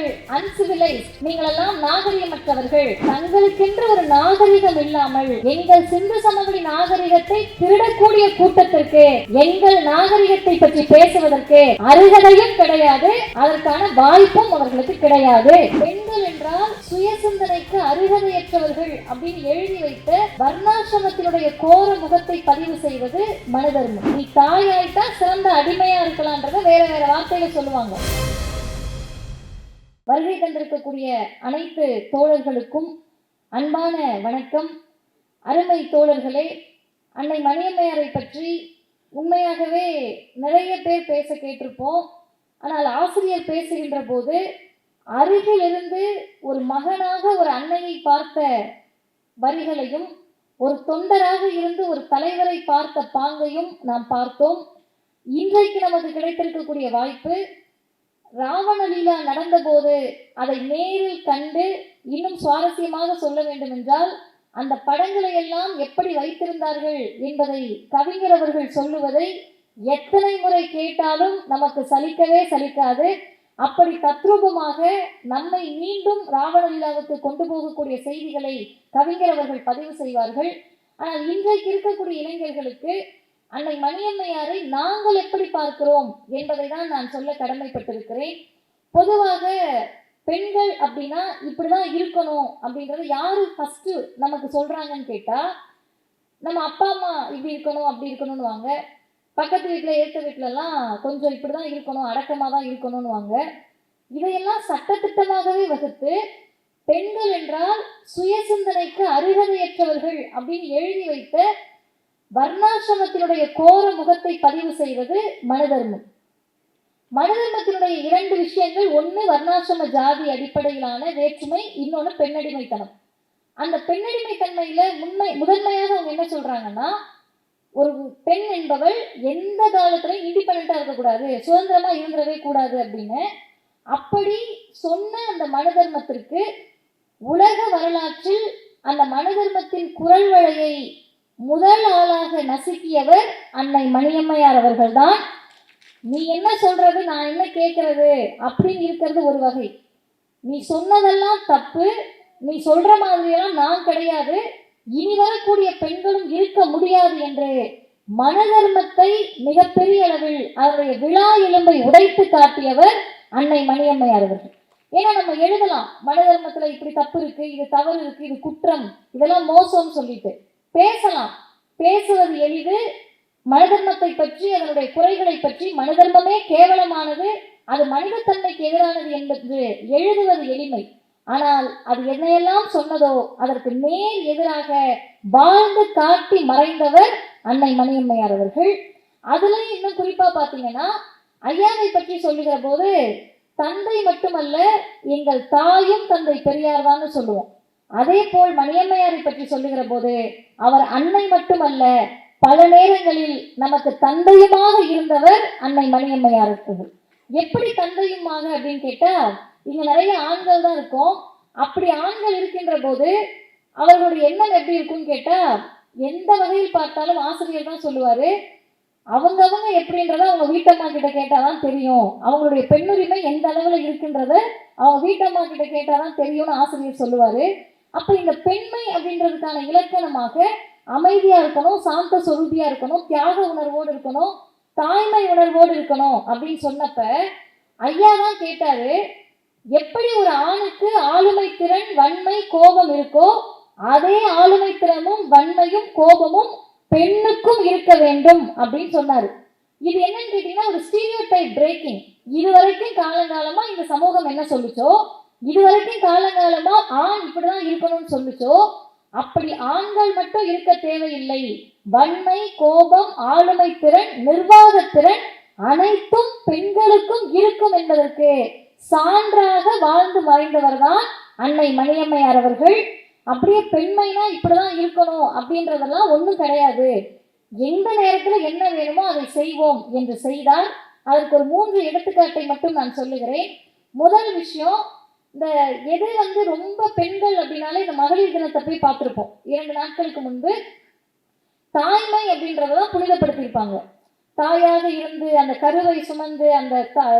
நீங்கள் அன்சிவிலைஸ்ட் நீங்கள் எல்லாம் நாகரிகமற்றவர்கள். தங்களுக்கென்று ஒரு நாகரிகம் இல்லாமல் எங்கள் சிந்து சமவெளி நாகரிகத்தை திருடக்கூடிய கூட்டத்திற்கு எங்கள் நாகரிகத்தை பற்றி பேசுவதற்கு அருகதையும் கிடையாது. அதற்கான வாய்ப்பும் அவர்களுக்கு கிடையாது. பெண்கள் என்றால் சுய சிந்தனைக்கு அருகதையற்றவர்கள் அப்படின்னு எழுதி வைத்த வர்ணாசிரமத்தினுடைய கோர முகத்தை பதிவு செய்வது மனதர்மம். நீ தாயாயிட்டா சிறந்த அடிமையா இருக்கலாம்ன்றத வேற வேற வார்த்தையில சொல்லுவாங்க. வருகை தந்திருக்கக்கூடிய அனைத்து தோழர்களுக்கும் அன்பான வணக்கம். அருமை தோழர்களே அன்னை மணியம்மையாரை பற்றி உண்மையாகவே நிறைய பேர் பேச கேட்டிருப்போம். ஆனால் ஆசிரியர் பேசுகின்ற போது அருகிலிருந்து ஒரு மகனாக ஒரு அன்னையை பார்த்த வரிகளையும் ஒரு தொண்டராக இருந்து ஒரு தலைவரை பார்த்த பாங்கையும் நாம் பார்த்தோம். இன்றைக்கு நமக்கு கிடைத்திருக்கக்கூடிய வாய்ப்பு ராவண லீலா நடந்தபோது அதை நேரில் கண்டு இன்னும் சுவாரஸ்யமாக சொல்ல வேண்டும் என்றால் அந்த படங்களை எல்லாம் எப்படி வைத்திருந்தார்கள் என்பதை கவிஞர் அவர்கள் சொல்லுவதை எத்தனை முறை கேட்டாலும் நமக்கு சலிக்கவே சலிக்காது. அப்படி தத்ரூபமாக நம்மை மீண்டும் ராவண லீலாவுக்கு கொண்டு போகக்கூடிய செய்திகளை கவிஞர் அவர்கள் பதிவு செய்வார்கள். ஆனால் இன்றைக்கு இருக்கக்கூடிய இளைஞர்களுக்கு அன்னை மணியம்மையாரை நாங்கள் எப்படி பார்க்கிறோம் என்பதை தான் நான் சொல்ல கடமைப்பட்டிருக்கிறேன். பொதுவாக பெண்கள் அப்படின்னா இப்படிதான் இருக்கணும் அப்படின்றது யாரு ஃபர்ஸ்ட் நமக்கு சொல்றாங்கன்னு கேட்டா நம்ம அப்பா அம்மா இப்படி இருக்கணும் அப்படி இருக்கணும்னு வாங்க பக்கத்து வீட்டில் ஏற்ற வீட்டிலலாம் கொஞ்சம் இப்படி தான் இருக்கணும் அடக்கமாக தான் இருக்கணும்னு வாங்க இதையெல்லாம் சட்டத்திட்டமாகவே வகுத்து பெண்கள் என்றால் சுய சிந்தனைக்கு அருகதையற்றவர்கள் அப்படின்னு எழுதி வைத்த வர்ணாசிரமத்தினுடைய கோர முகத்தை பதிவு செய்வது மனதர்மம். மனதர்மத்தினுடைய இரண்டு விஷயங்கள் ஒன்று வர்ணாசிரம ஜாதி அடிப்படையிலான வேற்றுமை இன்னொன்று பெண்ணடிமைத்தனம். அந்த பெண்ணடிமை தன்மையில முன்மை முதன்மையாக அவங்க என்ன சொல்றாங்கன்னா ஒரு பெண் என்பவள் எந்த காலத்திலையும் இண்டிபெண்டா இருக்கக்கூடாது சுதந்திரமா இருந்துடவே கூடாது அப்படின்னு அப்படி சொன்ன அந்த மனதர்மத்திற்கு உலக வரலாற்றில் அந்த மனதர்மத்தின் குரல் வழையை முதல் ஆளாக நசுக்கியவர் அன்னை மணியம்மையார் அவர்கள்தான். நீ என்ன சொல்றது? நான் என்ன கேட்கறது? அப்படின்னு இருக்கிறது ஒரு வகை. நீ சொன்னதெல்லாம் தப்பு. நீ சொல்ற மாதிரியெல்லாம் நான் கிடையாது. இனி வரக்கூடிய பெண்களும் இருக்க முடியாது என்று மனதர்மத்தை மிகப்பெரிய அளவில் அவருடைய விழா எலும்பை உடைத்து காட்டியவர் அன்னை மணியம்மையார் அவர்கள். ஏன்னா நம்ம எழுதலாம் மனதர்மத்துல இப்படி தப்பு இருக்கு இது தவறு இருக்கு இது குற்றம் இதெல்லாம் மோசம்னு சொல்லிட்டு. பேசலாம். பேசுவது எளிது மனதர்மத்தை பற்றி அதனுடைய குறைகளை பற்றி மனதர்மமே கேவலமானது அது மனிதத்தன்மைக்கு எதிரானது என்பது எழுதுவது எளிமை. ஆனால் அது என்னையெல்லாம் சொன்னதோ அதற்கு நேர் எதிராக வாழ்ந்து காட்டி மறைந்தவர் அன்னை மணியம்மையார் அவர்கள். அதுல இன்னும் குறிப்பா பாத்தீங்கன்னா ஐயாவை பற்றி சொல்லுகிற போது தந்தை மட்டுமல்ல எங்கள் தாயும் தந்தை பெரியார் தான் சொல்லுவோம். அதே போல் மணியம்மையாரை பற்றி சொல்லுகிற போது அவர் அன்னை மட்டுமல்ல பல நேரங்களில் நமக்கு தந்தையுமாக இருந்தவர் அன்னை மணியம்மையார் இருக்குது எப்படி தந்தையுமாக அப்படின்னு கேட்டா இங்க நிறைய ஆண்கள் தான் இருக்கும். அப்படி ஆண்கள் இருக்கின்ற போது அவர்களுடைய எண்ணம் எப்படி இருக்கும்னு கேட்டா எந்த வகையில் பார்த்தாலும் ஆசிரியர் தான் சொல்லுவாரு. அவங்கவங்க எப்படின்றத அவங்க வீட்டம்மா கிட்ட கேட்டாதான் தெரியும். அவங்களுடைய பெண்ணுரிமை எந்த அளவுல இருக்குன்றத அவங்க வீட்டம்மா கிட்ட கேட்டாதான் தெரியும்னு ஆசிரியர் சொல்லுவாரு. அப்ப இந்த பெண்மை அப்படின்றதுக்கான இலக்கணமாக அமைதியா இருக்கணும் சாந்த சொரூபியா இருக்கணும் தியாக உணர்வோடு இருக்கணும் தாய்மை உணர்வோடு இருக்கணும் அப்படின்னு சொன்னப்ப ஐயா தான் கேட்டாரு எப்படி ஒரு ஆணுக்கு ஆளுமை திறன் வன்மை கோபம் இருக்கோ அதே ஆளுமை திறனும் வன்மையும் கோபமும் பெண்ணுக்கும் இருக்க வேண்டும் அப்படின்னு சொன்னாரு. இது என்னன்னு கேட்டீங்கன்னா ஒரு ஸ்டீரியோ டைப் பிரேக்கிங் இது வரைக்கும் காலங்காலமா இந்த சமூகம் என்ன சொல்லுச்சோ இது வரைக்கும் காலங்காலமா ஆண் இப்படிதான் இருக்கணும்னு சொல்லுச்சோ அப்படி ஆண்கள் மட்டும் இருக்க தேவையில்லை. வன்மை கோபம் ஆளுமை திறன் நிர்வாகத்திறன் அனைத்தும் பெண்களுக்கும் இருக்கும் என்பதற்கு. சான்றாக வாழ்ந்து மறைந்தவர் தான் அன்னை மணியம்மையார் அவர்கள். அப்படியே பெண்மைனா இப்படிதான் இருக்கணும் அப்படின்றதெல்லாம் ஒன்றும் கிடையாது. எந்த நேரத்துல என்ன வேணுமோ அதை செய்வோம் என்று செய்தார் அதற்கு ஒரு மூன்று எடுத்துக்காட்டை மட்டும் நான் சொல்லுகிறேன். முதல் விஷயம் இந்த எது வந்து ரொம்ப பெண்கள் அப்படின்னாலே இந்த மகளிர் தினத்தை போய் பார்த்துருப்போம். இரண்டு நாட்களுக்கு முன்பு தாய்மை அப்படின்றதான் புனிதப்படுத்தியிருப்பாங்க. தாயாக இருந்து அந்த கருவை சுமந்து அந்த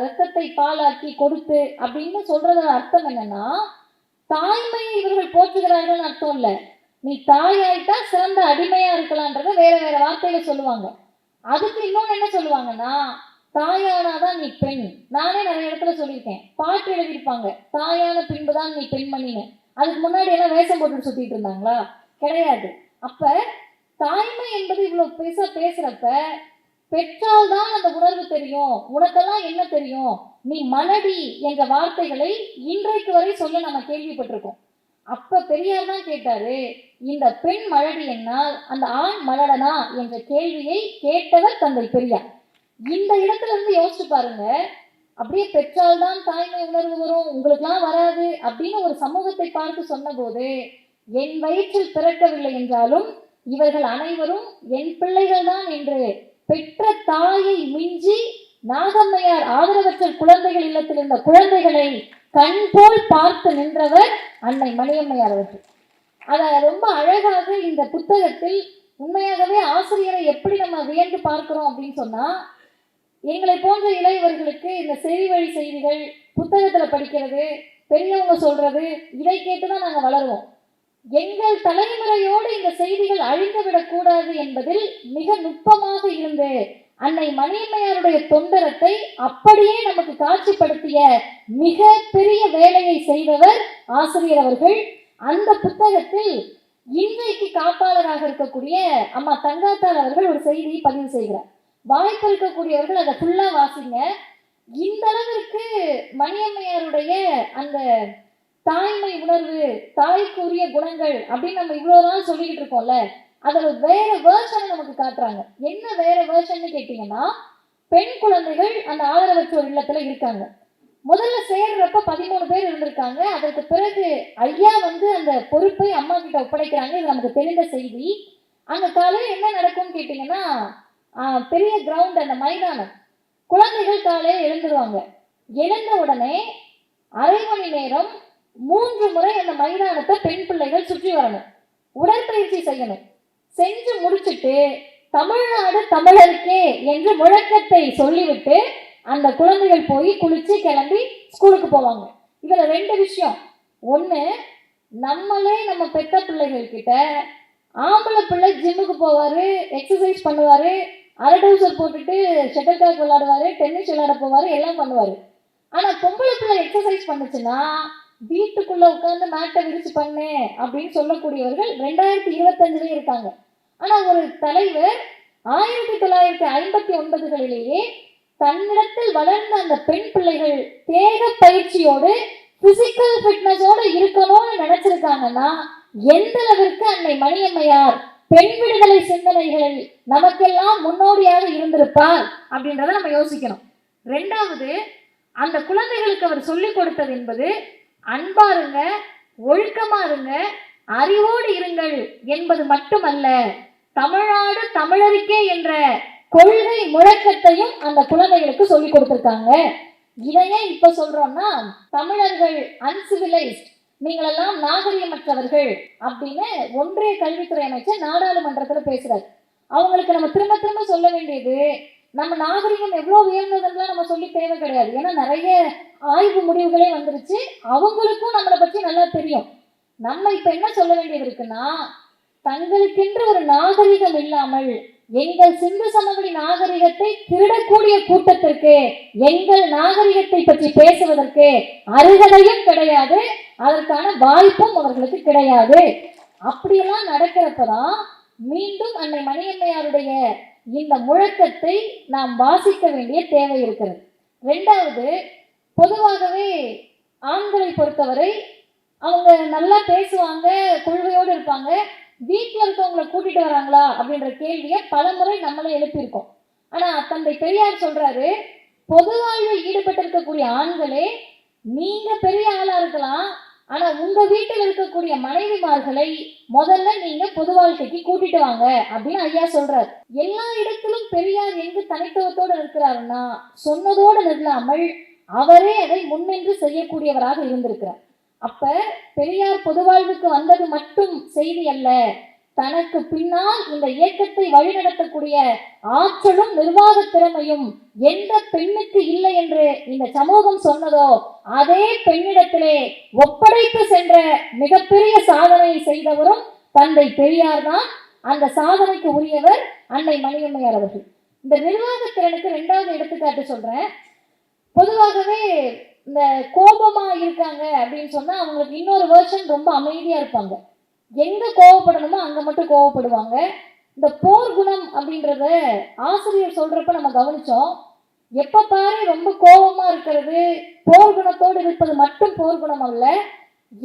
ரத்தத்தை பாலாக்கி கொடுத்து அப்படின்னு சொல்றதோட அர்த்தம் என்னன்னா தாய்மையை இவர்கள் போற்றுகிறார்கள் அர்த்தம் இல்லை. நீ தாயாயிட்டா சிறந்த அடிமையா இருக்கலான்றத வேற வேற வார்த்தையில சொல்லுவாங்க. அதுக்கு இன்னொன்று என்ன சொல்லுவாங்கன்னா தாயானாதான் நீ பெண். நானே நிறைய இடத்துல சொல்லியிருக்கேன். பாட்டு எழுதியிருப்பாங்க. தாயான பின்புதான் நீ பெண்மணின்னு அதுக்கு முன்னாடி எல்லாம் வேஷம் போட்டு சுத்திட்டு இருந்தாங்களா? கிடையாது. அப்ப தாய்மை என்பது இவ்வளவு பெருசா பேசுறப்ப பெற்றால் தான் அந்த உணர்வு தெரியும். உனக்கெல்லாம் என்ன தெரியும்? நீ மலடி என்ற வார்த்தைகளை இன்றைக்கு வரை சொல்ல நம்ம கேள்விப்பட்டிருக்கோம். அப்ப பெரியார் தான் கேட்டாரு இந்த பெண் மலடி என்னால் அந்த ஆண் மலடனா? என்ற கேள்வியை கேட்டவர் தந்தை பெரியார். இந்த இடத்துல இருந்து யோசிச்சு பாருங்க. அப்படியே பெற்றால் தான் தாய்மை உணர்வு வரும். உங்களுக்குலாம் வராது அப்படின்னு ஒரு சமூகத்தை பார்த்து சொன்னபோது என் வயிற்றில் பிறக்கவில்லை என்றாலும் இவர்கள் அனைவரும் என் பிள்ளைகள் தான் என்று பெற்ற தாயை மிஞ்சி நாகம்மையார் ஆதரவற்ற குழந்தைகள் இல்லத்தில் இருந்த குழந்தைகளை கண் போல் பார்த்து நின்றவர் அன்னை மணியம்மையார் அவர்கள். அதை ரொம்ப அழகாக இந்த புத்தகத்தில் உண்மையாகவே ஆசிரியரை எப்படி நம்ம வியந்து பார்க்கிறோம் அப்படின்னு சொன்னா எங்களை போன்ற இளையவர்களுக்கு இந்த செவி வழி செய்திகள் புத்தகத்தில் படிக்கிறது பெரியவங்க சொல்றது இதை கேட்டுதான் நாங்கள் வளருவோம். எங்கள் தலைமுறையோடு இந்த செய்திகள் அழிந்துவிடக் கூடாது என்பதில் மிக நுட்பமாக இருந்து அன்னை மணியம்மையாருடைய தொண்டரத்தை அப்படியே நமக்கு காட்சிப்படுத்திய மிக பெரிய வேலையை செய்தவர் ஆசிரியர் அவர்கள். அந்த புத்தகத்தில் இன்றைக்கு காப்பாளராக இருக்கக்கூடிய அம்மா தங்காத்தார் அவர்கள் ஒரு செய்தியை பதிவு செய்கிறார். வாய்ப்பு இருக்கக்கூடியவர்கள் அதை ஃபுல்லாக வாசிங்க. இந்த அளவிற்கு மணியம்மையாருடைய அந்த தாய்மை உணர்வு தாய்க்குரிய குணங்கள் அப்படின்னு நம்ம இவ்வளோ நாள் சொல்லிக்கிட்டு இருக்கோம்ல அதில் வேற வேர்ஷன் நமக்கு காட்டுறாங்க. என்ன வேற வேர்ஷன் கேட்டீங்கன்னா பெண் குழந்தைகள் அந்த ஆதரவற்றோர் இல்லத்தில் இருக்காங்க. முதல்ல சேர்றப்ப பதிமூணு பேர் இருந்திருக்காங்க. அதற்கு பிறகு ஐயா வந்து அந்த பொறுப்பை அம்மா கிட்ட ஒப்படைக்கிறாங்க. இது நமக்கு தெரிந்த செய்தி. அந்த காலையில் என்ன நடக்கும்னு கேட்டிங்கன்னா பெரிய கிரவுண்ட் அந்த மைதானம். குழந்தைகள் காலையில் எழுந்துருவாங்க. எழுந்த உடனே அரை மணி நேரம் மூன்று முறை அந்த மைதானத்தை பெண் பிள்ளைகள் சுற்றி வரணும். உடற்பயிற்சி செய்யணும். செஞ்சு முடிச்சுட்டு தமிழ்நாடு தமிழருக்கே என்று முழக்கத்தை சொல்லிவிட்டு அந்த குழந்தைகள் போய் குளிச்சு கிளம்பி ஸ்கூலுக்கு போவாங்க. இதுல ரெண்டு விஷயம். ஒண்ணு நம்மளே நம்ம பெத்த பிள்ளைகள் கிட்ட ஆம்பளை பிள்ளை ஜிம்முக்கு போவாரு எக்ஸசைஸ் பண்ணுவாரு அரை டவுசர் போட்டுட்டு ஷட்டில் காக் விளையாடுவாரு டென்னிஸ் விளையாட போவாரு எல்லாம் பண்ணுவாரு. ஆனா பொம்பளை பிள்ளை எக்ஸசைஸ் பண்ணுச்சுன்னா வீட்டுக்குள்ள உட்காந்து மேட்டை விரிச்சு பண்ணு அப்படின்னு சொல்லக்கூடியவர்கள் ரெண்டாயிரத்தி இருபத்தஞ்சுலயும் இருக்காங்க. ஆனா ஒரு தலைவர் ஆயிரத்தி தொள்ளாயிரத்தி ஐம்பத்தி ஒன்பதுகளிலேயே தன்னிடத்தில் வளர்ந்த அந்த பெண் பிள்ளைகள் தேக பயிற்சியோடு பிசிக்கல் ஃபிட்னஸோட இருக்கணும்னு நினைச்சிருக்காங்கன்னா எந்த அளவிற்கு அன்னை மணியம்மையார் பெண் விடுதலை சிந்தனைகள் நமக்கெல்லாம் முன்னோடியாக இருந்திருப்பார் அப்படின்றத நம்ம யோசிக்கணும். ரெண்டாவது அந்த குழந்தைகளுக்கு அவர் சொல்லிக் கொடுத்தது என்பது அன்பா இருங்க ஒழுக்கமா இருங்க அறிவோடு இருங்கள் என்பது மட்டுமல்ல தமிழ்நாடு தமிழருக்கே என்ற கொள்கை முழக்கத்தையும் அந்த குழந்தைகளுக்கு சொல்லிக் கொடுத்திருக்காங்க. இதையே இப்ப சொல்றோம்னா தமிழர்கள் அன்சிவிலைஸ்ட் நீங்களெல்லாம் நாகரிகமற்றவர்கள் அப்படின்னு ஒன்றிய கல்வித்துறை அமைச்சர் நாடாளுமன்றத்தில் பேசுறாரு. அவங்களுக்கு நம்ம திரும்ப திரும்ப சொல்ல வேண்டியது நம்ம நாகரிகம் எவ்வளோ உயர்ந்ததுலாம் நம்ம சொல்லி தேவை கிடையாது. ஏன்னா நிறைய ஆய்வு முடிவுகளே வந்துருச்சு. அவங்களுக்கும் நம்மளை பற்றி நல்லா தெரியும். நம்ம இப்போ என்ன சொல்ல வேண்டியது இருக்குன்னா தங்களுக்கென்று ஒரு நாகரிகம் இல்லாமல் எங்கள் சிந்து சமவெளி நாகரிகத்தை திருடக்கூடிய கூட்டத்திற்கு எங்கள் நாகரிகத்தை பற்றி பேசுவதற்கு அருகதையும் கிடையாது அதற்கான வாய்ப்பும் அவர்களுக்கு கிடையாது. அப்படியெல்லாம் நடக்கிறப்பதான் மீண்டும் அன்னை மணியம்மையாருடைய இந்த முழக்கத்தை நாம் வாசிக்க வேண்டிய தேவை இருக்கிறது. ரெண்டாவது பொதுவாகவே ஆண்களை பொறுத்தவரை அவங்க நல்லா பேசுவாங்க கொள்கையோடு இருப்பாங்க. வீட்டில் இருக்கவங்களை கூட்டிட்டு வராங்களா அப்படின்ற கேள்வியை பல முறை நம்மளே எழுப்பியிருக்கோம். ஆனால் தந்தை பெரியார் சொல்றாரு பொது வாழ்வில் ஈடுபட்டிருக்கக்கூடிய ஆண்களே நீங்க பெரிய ஆளா இருக்கலாம். ஆனா உங்க வீட்டில் இருக்கக்கூடிய மனைவிமார்களை முதல்ல நீங்க பொது வாழ்க்கைக்கு கூட்டிட்டு வாங்க அப்படின்னு ஐயா சொல்றாரு. எல்லா இடத்திலும் பெரியார் எங்கு தனித்துவத்தோடு இருக்கிறாருன்னா சொன்னதோடு நில்லாமல் அவரே அதை முன்னின்று செய்யக்கூடியவராக இருந்திருக்கிறார். அப்ப பெரியார் பொதுவாழ்வுக்கு வந்தது மட்டும் செய்தி அல்ல. தனக்கு பின்னால் இந்த இயக்கத்தை வழிநடத்தக்கூடிய ஆற்றலும் நிர்வாக திறமையும் எந்த பெண்ணுக்கு இல்லை என்று இந்த சமூகம் சொன்னதோ அதே பெண்ணிடத்திலே ஒப்படைத்து சென்ற மிகப்பெரிய சாதனையை செய்தவரும் தந்தை பெரியார் தான். அந்த சாதனைக்கு உரியவர் அன்னை மணியம்மையார் அவர்கள். இந்த நிர்வாக திறனுக்கு ரெண்டாவது எடுத்துக்காட்டு சொல்றேன். பொதுவாகவே இந்த கோபமா இருக்காங்க அப்படின்னு சொன்னா அவங்களுக்கு இன்னொரு வேர்ஷன் ரொம்ப அமைதியா இருப்பாங்க. எங்க கோவப்படணுமோ அங்க மட்டும் கோவப்படுவாங்க. இந்த போர் குணம் அப்படின்றத ஆசிரியர் சொல்றப்ப நம்ம கவனிச்சோம். எப்ப பாரு ரொம்ப கோபமா இருக்கிறது போர் குணத்தோடு இருப்பது மட்டும் போர் குணம் அல்ல.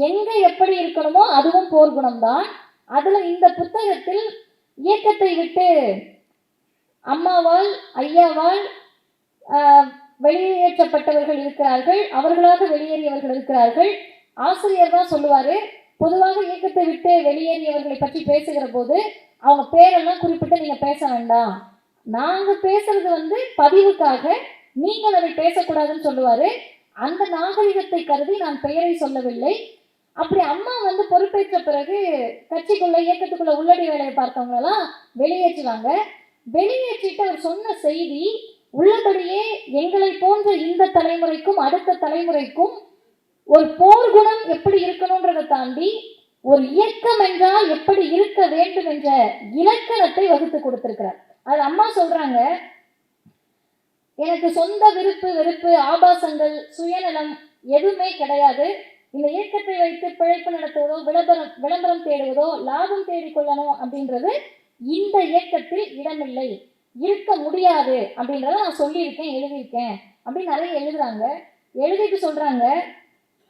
எங்க எப்படி இருக்கணுமோ அதுவும் போர் குணம் தான் அதுல இந்த புத்தகத்தில் இயக்கத்தை விட்டு அம்மாவால் ஐயாவால் ஆஹ், வெளியேற்றப்பட்டவர்கள் இருக்கிறார்கள் அவர்களாக வெளியேறியவர்கள் இருக்கிறார்கள். ஆசிரியர் தான் சொல்லுவாரு பொதுவாக இயக்கத்தை விட்டு வெளியேறியவர்களை பற்றி பேசுகிற போது அவங்க பேரெல்லாம் குறிப்பிட்டு நீங்க பேச வேண்டாம். நாங்க பேசுறது வந்து பதிவுக்காக நீங்கள் அதை பேசக்கூடாதுன்னு சொல்லுவார். அந்த நாகரிகத்தை கருதி நான் பெயரை சொல்லவில்லை. அப்படி அம்மா வந்து பொறுப்பேற்ற பிறகு கட்சிக்குள்ள இயக்கத்துக்குள்ள உள்ளடி வேலையை பார்த்தவங்களெல்லாம் வெளியேற்றுவாங்க. வெளியேற்றிட்டு அவர் சொன்ன செய்தி உள்ளபடியே எங்களை போன்ற இந்த தலைமுறைக்கும் அடுத்த தலைமுறைக்கும் ஒரு போர் குணம் எப்படி இருக்கணும்ன்றதை தாண்டி ஒரு இயக்கம் என்றால் எப்படி இருக்க வேண்டும் என்ற இலக்கணத்தை வகுத்து கொடுத்திருக்கிறார். அது அம்மா சொல்றாங்க எனக்கு சொந்த விருப்பு வெறுப்பு ஆபாசங்கள் சுயநலம் எதுவுமே கிடையாது. இந்த இயக்கத்தை வைத்து பிழைப்பு நடத்துவதோ விளம்பரம் விளம்பரம் தேடுவதோ லாபம் தேடிக்கொள்ளணும் அப்படின்றது இந்த இயக்கத்தில் இடமில்லை. இருக்க முடியாது அப்படின்றத நான் சொல்லியிருக்கேன் எழுதியிருக்கேன். அப்படின்னு நிறைய எழுதுறாங்க. எழுதிட்டு சொல்றாங்க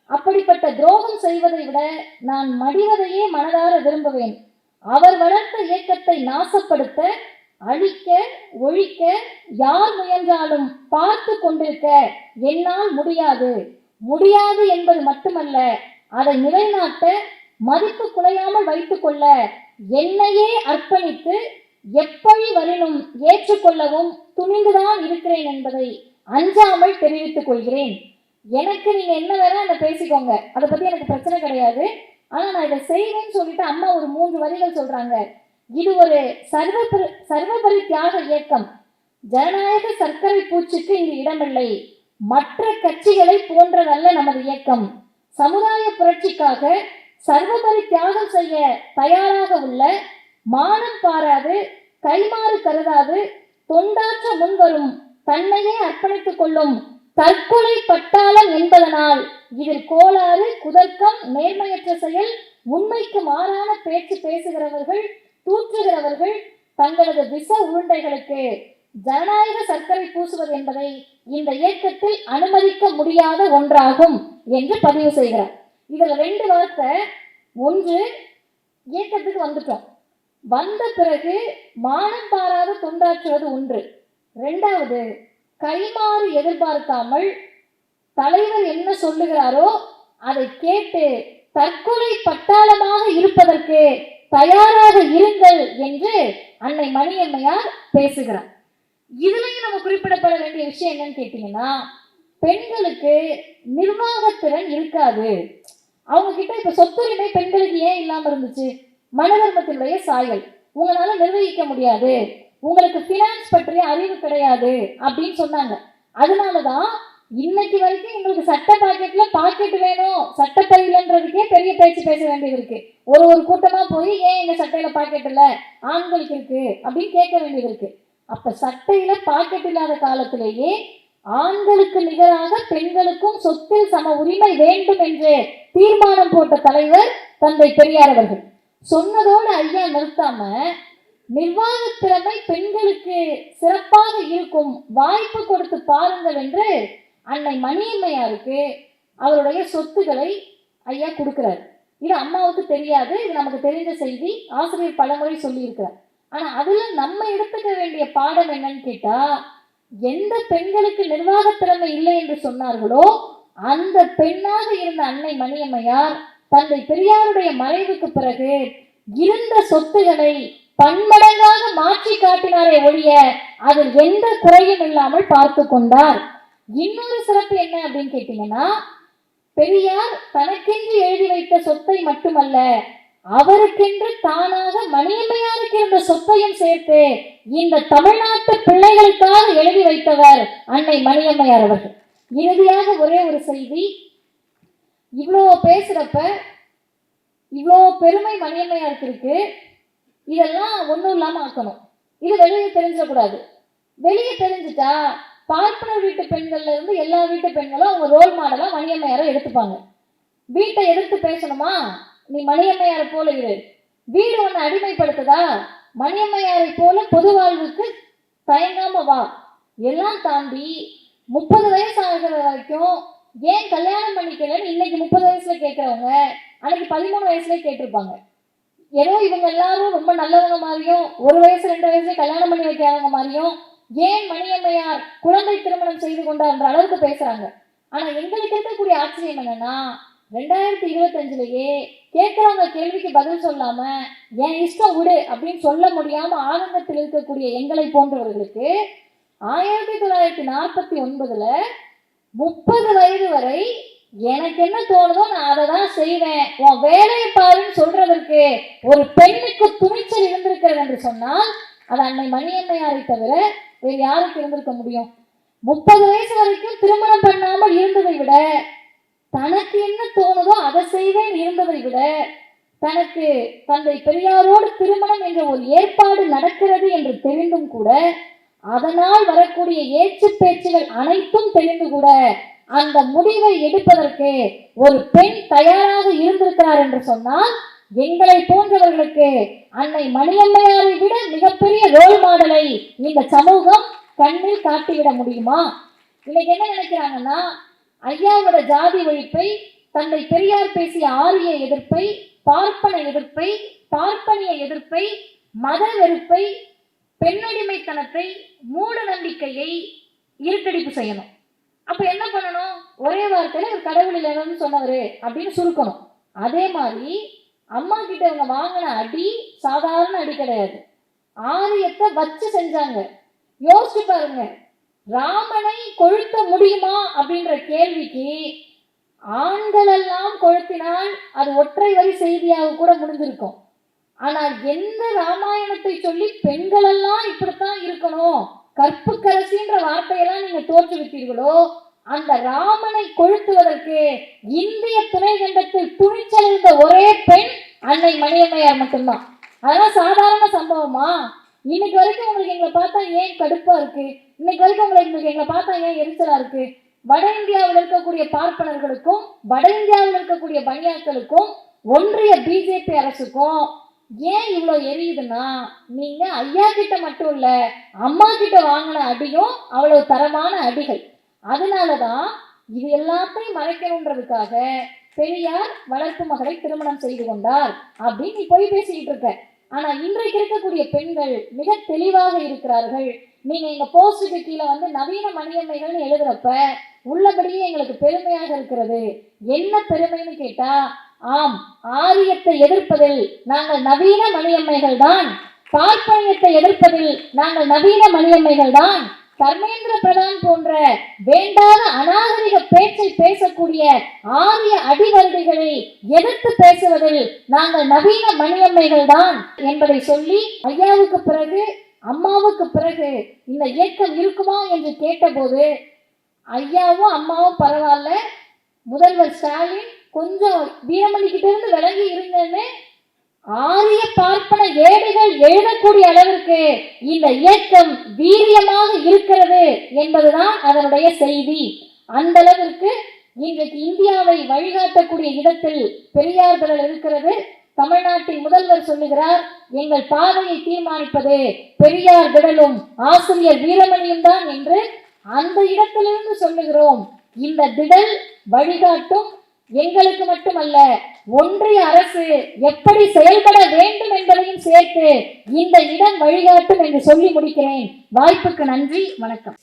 அப்படிப்பட்ட துரோகம் செய்வதை விட நான் மடிவதையே மனதார விரும்புவேன். அவர் வளர்த்த இயக்கத்தை நாசப்படுத்த அழிக்க ஒழிக்க யார் முயன்றாலும் பார்த்து கொண்டிருக்க என்னால் முடியாது. முடியாது என்பது மட்டுமல்ல அதை நிலைநாட்ட மதிப்பு குலையாமல் வைத்துக்கொள்ள என்னையே அர்ப்பணித்து எப்படி வரினும் ஏற்றுக்கொள்ளவும் துணிந்துதான் இருக்கிறேன் என்பதை அஞ்சாமல் தெரிவித்துக் கொள்கிறேன். எனக்கு நீங்க என்ன வேணா அதை பேசிக்கோங்க. அதை பத்தி எனக்கு பிரச்சனை கிடையாது. ஆனா நான் இதை செய்வேன்னு சொல்லிட்டு அம்மா ஒரு மூன்று வரிகள் சொல்றாங்க. இது ஒரு சர்வபரி சர்வபரி தியாக இயக்கம். ஜனநாயக சர்க்கரை பூச்சிக்கு இங்கு இடமில்லை. மற்ற கட்சிகளை போன்றதல்ல நமது இயக்கம். சமுதாய புரட்சிக்காக சர்வபரி தியாகம் செய்ய தயாராக உள்ள மானம் பாராது கைமாறு கருதாது தொண்டாற்ற முன்வரும் தன்னையே அர்ப்பணித்துக் கொள்ளும் தற்கொலை பட்டாளம் என்பதனால் இதில் கோளாறு குதர்க்கம் நேர்மையற்ற செயல் உண்மைக்கு மாறான பேச்சு பேசுகிறவர்கள் தூற்றுகிறவர்கள் தங்களது விஷ உருண்டைகளுக்கு ஜனநாயக சர்க்கரை பூசுவது என்பதை இந்த இயக்கத்தில் அனுமதிக்க முடியாத ஒன்றாகும் என்று பதிவு செய்கிறார். இதுல ரெண்டு வார்த்தை. ஒன்று இயக்கத்துக்கு வந்துட்டோம். வந்த பிறகு மானம் பாராத தொண்டாற்றுவது ஒன்று. ரெண்டாவது கைமாறு எதிர்பார்க்காமல் தலைவர் என்ன சொல்லுகிறாரோ அதை கேட்டு தற்கொலை பட்டாளமாக இருப்பதற்கு தயாராக இருங்கள் என்று அன்னை மணியம்மையார் பேசுகிறார். இதுலயும் நம்ம குறிப்பிடப்பட வேண்டிய விஷயம் என்னன்னு கேட்டீங்கன்னா பெண்களுக்கு நிர்வாகத்திறன் இருக்காது. அவங்க கிட்ட இப்ப சொத்துரிமை பெண்களுக்கு ஏன் இல்லாம இருந்துச்சு? மனதர்மத்தினுடைய சாயல் உங்களால நிர்வகிக்க முடியாது. உங்களுக்கு ஃபினான்ஸ் பற்றிய அறிவு கிடையாது அப்படின்னு சொன்னாங்க. அதனாலதான் இன்னைக்கு வரைக்கும் எங்களுக்கு சட்ட பாக்கெட்ல பாக்கெட் வேணும். சட்ட இல்லைன்றதுக்கே பெரிய பேச்சு பேச வேண்டியது இருக்கு. ஒரு ஒரு கூட்டமா போய் ஏன் எங்க சட்டையில பாக்கெட் இல்ல? ஆண்களுக்கு இருக்கு அப்படின்னு கேட்க வேண்டியது இருக்கு. அப்ப சட்டையில பாக்கெட் இல்லாத காலத்திலேயே ஆண்களுக்கு நிகராக பெண்களுக்கும் சொத்தில் சம உரிமை வேண்டும் என்று தீர்மானம் போட்ட தலைவர் தந்தை பெரியார் அவர்கள். சொன்னதோடு ஐயா நிறுத்தாம நிர்வாக திறமை பெண்களுக்கு சிறப்பாக இருக்கும் வாய்ப்பு கொடுத்து பாருங்கள் என்று அன்னை மணியம்மையாருக்கு அவருடைய சொத்துக்களை ஐயா கொடுக்குறாரு. இது அம்மாவுக்கு தெரியாது. இது நமக்கு தெரிந்த செய்தி. ஆசிரியர் பலமுறை சொல்லியிருக்கிறார். ஆனால் அதில் நம்ம எடுத்துக்க வேண்டிய பாடம் என்னன்னு கேட்டால் எந்த பெண்களுக்கு நிர்வாகத் திறமை இல்லை என்று சொன்னார்களோ அந்த பெண்ணாக இருந்த அன்னை மணியம்மையார் தந்தை பெரியாருடைய மறைவுக்கு பிறகு இருந்த சொத்துகளை பன்மடங்காக மாற்றி காட்டினாரே ஒழிய அதில் எந்த குறையும் இல்லாமல் பார்த்து கொண்டார். இன்னொரு சிறப்பு என்ன அப்படின்னு கேட்டீங்கன்னா பெரியார் தனக்கென்று எழுதி வைத்த சொத்தை மட்டுமல்ல அவருக்கென்று தானாக மணியம்மையாருக்கு இருந்த சொத்தையும் சேர்த்து இந்த தமிழ்நாட்டு பிள்ளைகளுக்காக எழுதி வைத்தவர் அன்னை மணியம்மையார் அவர்கள். இறுதியாக ஒரே ஒரு செய்தி இவ்வளோ பேசுகிறப்ப இவ்வளோ பெருமை மணியம்மையாருக்கு இருக்கு இதெல்லாம் ஒன்றும் இல்லாமல் ஆக்கணும். இது வெளியே தெரிஞ்சிடக்கூடாது. வெளியே தெரிஞ்சிட்டா பார்ப்பனர் வீட்டு பெண்கள்ல இருந்து எல்லா வீட்டு பெண்களும் அவங்க ரோல் மாடலாக மணியம்மையாரை எடுத்துப்பாங்க. வீட்டை எதிர்த்து பேசணுமா? நீ மணியம்மையாரை போல இரு. வீடு ஒன்று அடிமைப்படுத்துதா? மணியம்மையாரை போல பொது வாழ்வுக்கு தயங்காம வா. எல்லாம் தாண்டி முப்பது வயசு ஆகிற வரைக்கும் ஏன் கல்யாணம் பண்ணிக்கலன்னு இன்னைக்கு முப்பது வயசுல கேட்கறவங்க அன்னைக்கு பதிமூணு வயசுல கேட்டிருப்பாங்க. ஏதோ இவங்க எல்லாரும் ரொம்ப நல்லவங்க மாதிரியும் ஒரு வயசு ரெண்டு வயசுல கல்யாணம் பண்ணி வைக்காதவங்க மாதிரியும் ஏன் மணியம்மையார் குழந்தை திருமணம் செய்து கொண்டார்ன்ற அளவுக்கு பேசுறாங்க. ஆனா எங்களுக்கு இருக்கக்கூடிய ஆச்சரியம் என்னன்னா ரெண்டாயிரத்தி இருபத்தஞ்சுலயே கேட்கறவங்க கேள்விக்கு பதில் சொல்லாம என் இஷ்டம் விடு அப்படின்னு சொல்ல முடியாம ஆனந்தத்தில் இருக்கக்கூடிய எங்களை போன்றவர்களுக்கு ஆயிரத்தி தொள்ளாயிரத்தி நாற்பத்தி ஒன்பதுல முப்பது வயது வரை எனக்கு என்ன தோணுதோ நான் அதை தான் செய்வேன். உன் வேலையை பாருன்னு சொல்றதற்கு ஒரு பெண்ணுக்கு துணிச்சல் இருந்திருக்கிறது என்று சொன்னால் அது அன்னை மணியம்மையாரை தவிர வேறு யாருக்கு இருந்திருக்க முடியும்? முப்பது வயசு வரைக்கும் திருமணம் பண்ணாமல் இருந்ததை விட தனக்கு என்ன தோணுதோ அதை செய்வேன் இருந்ததை விட தனக்கு தந்தை பெரியாரோடு திருமணம் என்ற ஒரு ஏற்பாடு நடக்கிறது என்று தெரிந்தும் கூட அதனால் வரக்கூடிய ஏச்சு பேச்சுகள் அனைத்தும் தெரிந்து கூட அந்த முடிவை எடுப்பதற்கு ஒரு பெண் தயாராக இருந்திருக்கிறார் என்று சொன்னால் எங்களை போன்றவர்களுக்கு அன்னை மணியம்மையாரை விட மிகப்பெரிய ரோல் மாடலை இந்த சமூகம் கண்ணில் காட்டிவிட முடியுமா? இன்னைக்கு என்ன நினைக்கிறாங்கன்னா ஐயாவோட ஜாதி ஒழிப்பை தந்தை பெரியார் பேசிய ஆரிய எதிர்ப்பை பார்ப்பன எதிர்ப்பை பார்ப்பனிய எதிர்ப்பை மத வெறுப்பை பெண்ணடிமைத்தனத்தை மூட நம்பிக்கையை இருட்டடிப்பு செய்யணும். அப்ப என்ன பண்ணணும்? ஒரே வார்த்தையில இவர் கடவுள் இல்லைன்னு சொன்னவரு அப்படின்னு சுருக்கணும். அதே மாதிரி அம்மா கிட்ட இவங்க வாங்கின அடி சாதாரண அடி கிடையாது. ஆரியத்தை வச்சு செஞ்சாங்க. யோசிச்சு பாருங்க. ராமனை கொழுத்த முடியுமா அப்படின்ற கேள்விக்கு ஆண்கள் எல்லாம் கொழுத்தினால் அது ஒற்றை வரி செய்தியாக கூட முடிஞ்சிருக்கும். ஆனால் எந்த ராமாயணத்தை சொல்லி பெண்களெல்லாம் இப்படித்தான் இருக்கணும்? கற்புக்கரசின்ற வார்த்தையெல்லாம் நீங்க தோற்றுவித்தீர்களோ அந்த ராமனை கொளுத்துவதற்கு இந்திய துணைக்கண்டத்தில் துணிச்சல் இருந்த ஒரே பெண் அன்னை மணியம்மையார் மட்டும்தான். அதெல்லாம் சாதாரண சம்பவமா? இன்னைக்கு வரைக்கும் உங்களுக்கு எங்களை பார்த்தா ஏன் கடுப்பா இருக்கு? இன்னைக்கு வரைக்கும் உங்களுக்கு எங்களை பார்த்தா ஏன் எரிச்சலா இருக்கு? வட இந்தியாவில் இருக்கக்கூடிய பார்ப்பனர்களுக்கும் வட இந்தியாவில் இருக்கக்கூடிய பணியாக்களுக்கும் ஒன்றிய பிஜேபி அரசுக்கும் ஏன் இவ்வளோ எரியுதுன்னா நீங்க ஐயா கிட்ட மட்டும் இல்லை அம்மா கிட்ட வாங்கின அடியும் அவ்வளவு தரமான அடிகள். அதனாலதான் இது எல்லாத்தையும் மறைக்கணுன்றதுக்காக பெரியார் வளர்ப்பு மகளை திருமணம் செய்து கொண்டார் அப்படின்னு நீ போய் பேசிக்கிட்டு இருக்க. ஆனா இன்றைக்கு இருக்கக்கூடிய பெண்கள் மிக தெளிவாக இருக்கிறார்கள். நீங்க எங்க போஸ்டுக்கு கீழே வந்து நவீன மணியம்மைகள்னு எழுதுறப்ப உள்ளபடியே எங்களுக்கு பெருமையாக இருக்கிறது. என்ன பெருமைன்னு கேட்டா ஆம் ஆரியத்தை எதிர்ப்பதில் நாங்கள் நவீன மணியம்மைகள் தான் பார்ப்பனியத்தை எதிர்ப்பதில் நாங்கள் நவீன மணியம்மைகள் தான் தர்மேந்திர பிரதான் போன்ற வேண்டாத அநாகரிக பேச்சை பேசக்கூடிய ஆரிய அடிவருடிகளை எதிர்த்து பேசுவதில் நாங்கள் நவீன மணியம்மைகள் தான் என்பதை சொல்லி ஐயாவுக்கு பிறகு அம்மாவுக்கு பிறகு இந்த இயக்கம் இருக்குமா என்று கேட்டபோது ஐயாவும் அம்மாவும் பரவாயில்ல. முதல்வர் ஸ்டாலின் கொஞ்சம் வீரமணி கிட்ட இருந்து விலகி இருந்தேன்னு ஆரிய பார்ப்பன ஏடுகள் எழுதக்கூடிய அளவிற்கு இந்த இயக்கம் வீரியமாக இருக்கிறது என்பதுதான் அதனுடைய செய்தி. அந்த அளவிற்கு இன்றைக்கு இந்தியாவை வழிகாட்டக்கூடிய இடத்தில் பெரியார் திரள் இருக்கிறது. தமிழ்நாட்டின் முதல்வர் சொல்லுகிறார் எங்கள் பாதையை தீர்மானிப்பது பெரியார் திடலும் ஆசிரியர் வீரமணியும் தான் என்று அந்த இடத்திலிருந்து சொல்லுகிறோம். இந்த திடல் வழிகாட்டும் எங்களுக்கு மட்டுமல்ல ஒன்றிய அரசு எப்படி செயல்பட வேண்டும் என்பதையும் சேர்த்து இந்த இடம் வழிகாட்டும் என்று சொல்லி முடிக்கிறேன். வாய்ப்புக்கு நன்றி வணக்கம்.